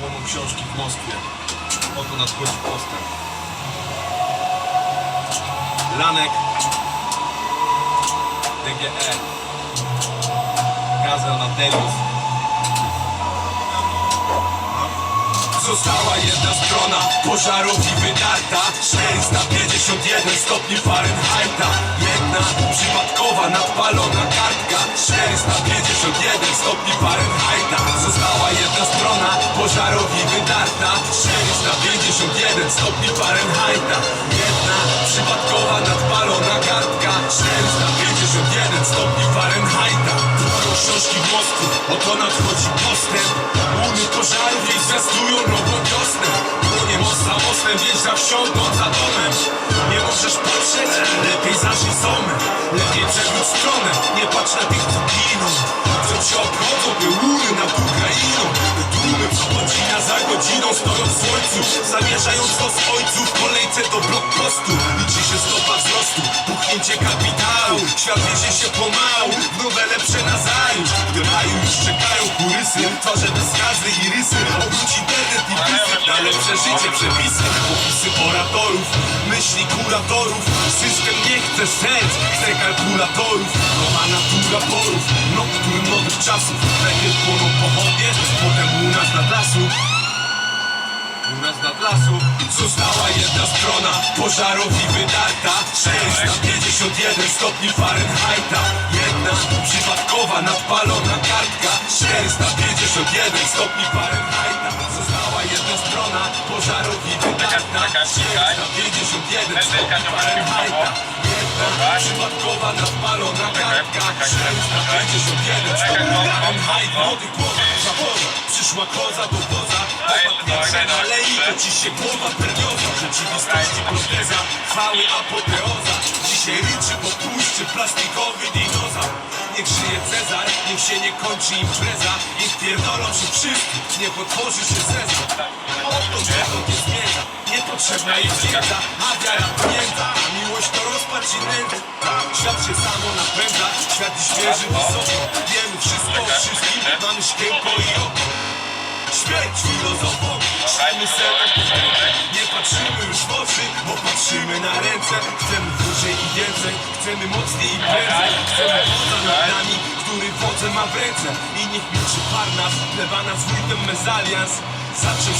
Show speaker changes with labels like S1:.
S1: Płoną książki w Moskwie. Oto nadchodzi postęp. Lanek. DGE. Gazel na Delius.
S2: Została jedna strona pożarowi wydarta 451 stopni Fahrenheita Jedna przypadkowa nadpalona kartka wydarta 451 stopni Fahrenheita. Jedna przypadkowa nadpalona kartka 451 stopni Fahrenheita. Płoną książki w Moskwie, oto nadchodzi postęp. Łuny pożarów jej zwiastują nową wiosnę. Płonie most za mostem, wjeżdża wsiąknąc za Zamierzając los ojców w kolejce do blokpostu Liczy się stopa wzrostu, puchnięcie kapitału. Świat wiezie się pomału, w nowe lepsze nazajutrz W raju już czekają kurysy, twarze bez skazy i rysy. Obróć internet i pisy, na lepsze życie przepisy. Opisy oratorów, myśli kuratorów. System nie chce serc, chce kalkulatorów. Nowa natura porów, noktur nowych czasów. Najpierw płoną pochodnie, nad lasu Została jedna strona pożarowi wydarta. 451 stopni Fahrenheita. Jedna przypadkowa nadpalona kartka. 451 stopni Fahrenheita. Została jedna strona pożarowi wydarta. 451 stopni Fahrenheita. Jedna przypadkowa nadpalona kartka. 451 stopni Fahrenheita. Młody głowa, zawoza Przyszła koza do woza Powietrze nalei, to ci się głowa pernioza W rzeczywistości proteza, chwały apoteoza Dzisiaj ryczy po puszczy plastikowy dinozaur Niech żyje Cezar, niech się nie kończy impreza Niech pierdolą się wszyscy, nie potworzy się Cezar Oto dokąd jest zmierza, niepotrzebna jest wiedza A wiara pamięta, a miłość to rozpacz i nędza Świat się samo napędza, świat dziś mierzy wysoko Wiemy wszystko o wszystkim, mamy szkiełko i oko Śmierć filozofom, szajmy serem Nie patrzymy już w oczy, bo patrzymy na ręce. Chcemy dłużej i więcej, chcemy mocniej i prędzej. Chcemy wodza nad nami, który wodzę ma w ręce. I niech milczy Parnas, plewa nas wójtem mezalians. Zaczął się